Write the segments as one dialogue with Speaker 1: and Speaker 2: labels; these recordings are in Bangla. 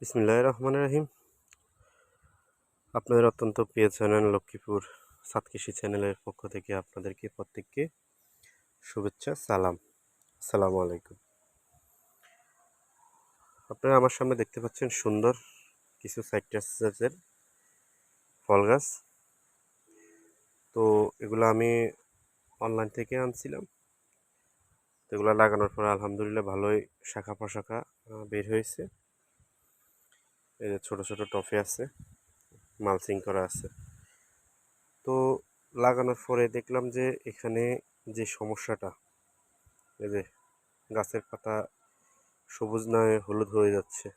Speaker 1: বিসমিল্লাহ রহমান রাহিম। আপনাদের অত্যন্ত প্রিয় চ্যানেল লক্ষ্মীপুর সাত কৃষি চ্যানেলের পক্ষ থেকে আপনাদেরকে প্রত্যেককে শুভেচ্ছা, সালাম। আসসালামু আলাইকুম। আপনারা আমার সামনে দেখতে পাচ্ছেন সুন্দর কিছু সাইট্রাসের ফল গাছ। তো এগুলো আমি অনলাইন থেকে আনছিলাম। তো এগুলো লাগানোর পর আলহামদুলিল্লাহ ভালোই শাখা প্রশাখা বের হয়েছে। এই যে ছোট ছোট টফি আছে মালসিং করা আছে। তো লাগানোর পরে দেখলাম যে এখানে যে সমস্যাটা, এই যে গাছের পাতা সবুজ নয় হলুদ হয়ে যাচ্ছে,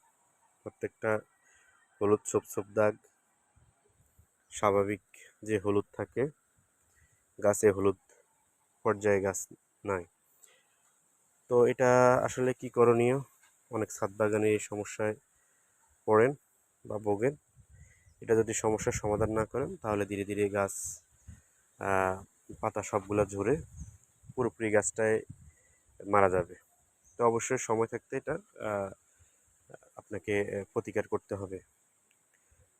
Speaker 1: প্রত্যেকটা হলুদ ছোপ ছোপ দাগ, স্বাভাবিক যে হলুদ থাকে, গাছে হলুদ পর্যায়ে গাছ নাই। তো এটা আসলে কি করণীয়? অনেক ছাদ বাগানে এই সমস্যায় পড়েন বা ভোগেন, এটা যদি সমস্যার সমাধান না করেন, তাহলে ধীরে ধীরে গাছ পাতা সবগুলো ঝরে পুরোপুরি গাছটায় মারা যাবে। তো অবশ্যই সময় থাকতে এটা আপনাকে প্রতিকার করতে হবে।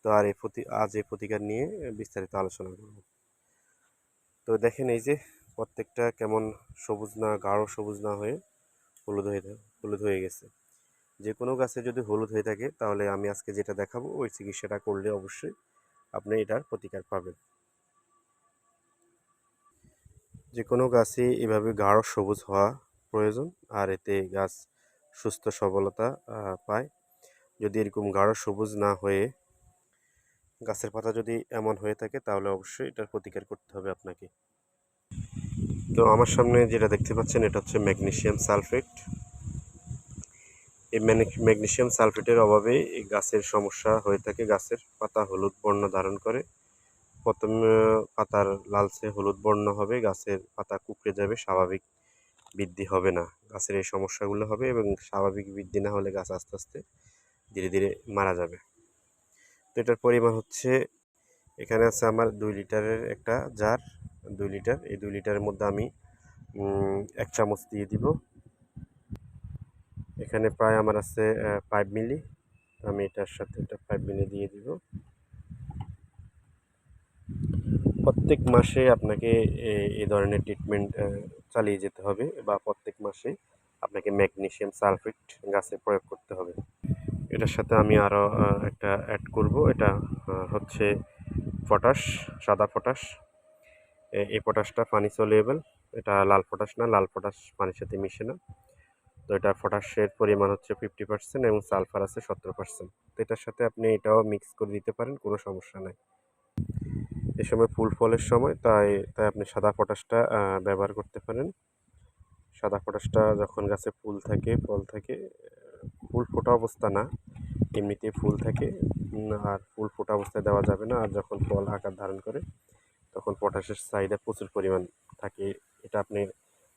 Speaker 1: তো আর এই প্রতি, আজ এই প্রতিকার নিয়ে বিস্তারিত আলোচনা করব। তো দেখেন এই যে প্রত্যেকটা কেমন সবুজ না, গাঢ় সবুজ না হয়ে হলুদ হয়ে হলুদ হয়ে গেছে। যে কোনো গাছে যদি হলুদ হয়ে থাকে, তাহলে আমি আজকে যেটা দেখাবো, ওই চিকিৎসাটা করলে অবশ্যই আপনি এটার প্রতিকার পাবেন। যে কোনো গাছে এভাবে গাঢ় সবুজ হওয়া প্রয়োজন, আর এতে গাছ সুস্থ সবলতা পায়। যদি এরকম গাঢ় সবুজ না হয়ে, গাছের পাতা যদি এমন হয়ে থাকে, তাহলে অবশ্যই এটার প্রতিকার করতে হবে আপনাকে। তো আমার সামনে যেটা দেখতে পাচ্ছেন, এটা হচ্ছে ম্যাগনেশিয়াম সালফেট। এই ম্যাগনেশিয়াম সালফেটের অভাবে এই গাছের সমস্যা হয়ে থাকে। গাছের পাতা হলুদ বর্ণ ধারণ করে। প্রথম পাতার লালচে হলুদ বর্ণ হবে। গাছের পাতা কুকড়ে যাবে, স্বাভাবিক বৃদ্ধি হবে না। গাছের এই সমস্যাগুলো হবে এবং স্বাভাবিক বৃদ্ধি না হলে গাছ আস্তে আস্তে ধীরে ধীরে মারা যাবে। তো এটার পরিমাণ হচ্ছে, এখানে আছে আমার দুই লিটারের একটা জার, দুই লিটার। এই দুই লিটারের মধ্যে আমি এক চামচ দিয়ে দিব। এখানে প্রায় আমার আছে ফাইভ মিলি আমি এটার সাথে এটা ফাইভ মিলি দিয়ে দিব। প্রত্যেক মাসে আপনাকে এই ধরনের ট্রিটমেন্ট চালিয়ে যেতে হবে বা প্রত্যেক মাসে আপনাকে ম্যাগনেশিয়াম সালফেট গাছে প্রয়োগ করতে হবে। এটার সাথে আমি আরও একটা অ্যাড করব। এটা হচ্ছে পটাশ সাদা পটাশ এই পটাশটা পানি সলিউবল এটা লাল পটাশ না, লাল পটাশ পানির সাথে মিশে না। তো এটা পটাশের পরিমাণ হচ্ছে ফিফটি পার্সেন্ট এবং সালফার আছে সতেরো পার্সেন্ট তো এটার সাথে আপনি এটাও মিক্স করে দিতে পারেন, কোনো সমস্যা নাই। এ সময় ফুল ফলের সময়, তাই তাই আপনি সাদা পটাশটা ব্যবহার করতে পারেন। সাদা পটাশটা যখন গাছে ফুল থাকে, ফল থাকে, ফুল ফোটা অবস্থা না, এমনিতে ফুল থাকে আর ফুল ফোটা অবস্থায় দেওয়া যাবে না, আর যখন ফল আকার ধারণ করে, তখন পটাশের চাহিদা প্রচুর পরিমাণ থাকে। এটা আপনি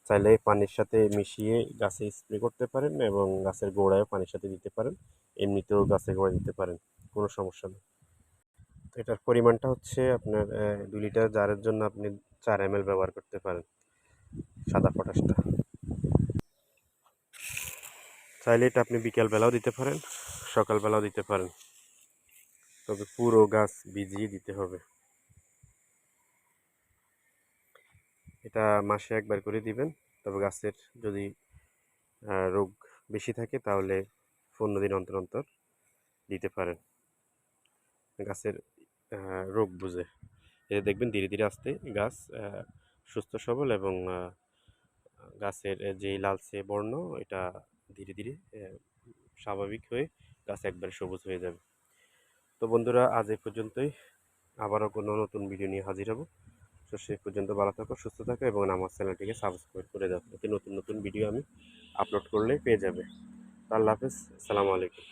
Speaker 1: চাইলে পানির সাথে মিশিয়ে গাছে স্প্রে করতে পারেন এবং গাছের গোড়ায়ও পানির সাথে দিতে পারেন। এমনিতেও গাছের গোড়ায় দিতে পারেন কোনো সমস্যা নেই। তো এটার পরিমাণটা হচ্ছে আপনার আহ, দু লিটার জারের জন্য আপনি চার এম ব্যবহার করতে পারেন সাদা পটাশটা। চাইলে এটা আপনি বিকেলবেলাও দিতে পারেন সকালবেলাও দিতে পারেন। তবে পুরো গাছ ভিজিয়ে দিতে হবে। এটা মাসে একবার করে দিবেন। তবে গাছের যদি রোগ বেশি থাকে তাহলে পনেরো দিন অন্তর অন্তর দিতে পারেন। গাছের রোগ বুঝে। এটা দেখবেন ধীরে ধীরে আস্তে গাছ সুস্থ, সবল এবং গাছের যেই লালচে বর্ণ এটা ধীরে ধীরে স্বাভাবিক হয়ে গাছ একবারে সবুজ হয়ে যাবে। তো বন্ধুরা, আজ এ পর্যন্তই। আবারও কোনো নতুন ভিডিও নিয়ে হাজির হব। তো সে পর্যন্ত ভালো থাকো, সুস্থ থাকো এবং আমার চ্যানেলটিকে সাবস্ক্রাইব করে দাও। নতুন নতুন ভিডিও আমি আপলোড করলেই পেয়ে যাবে। আল্লাহ হাফেজ, আসসালামু আলাইকুম।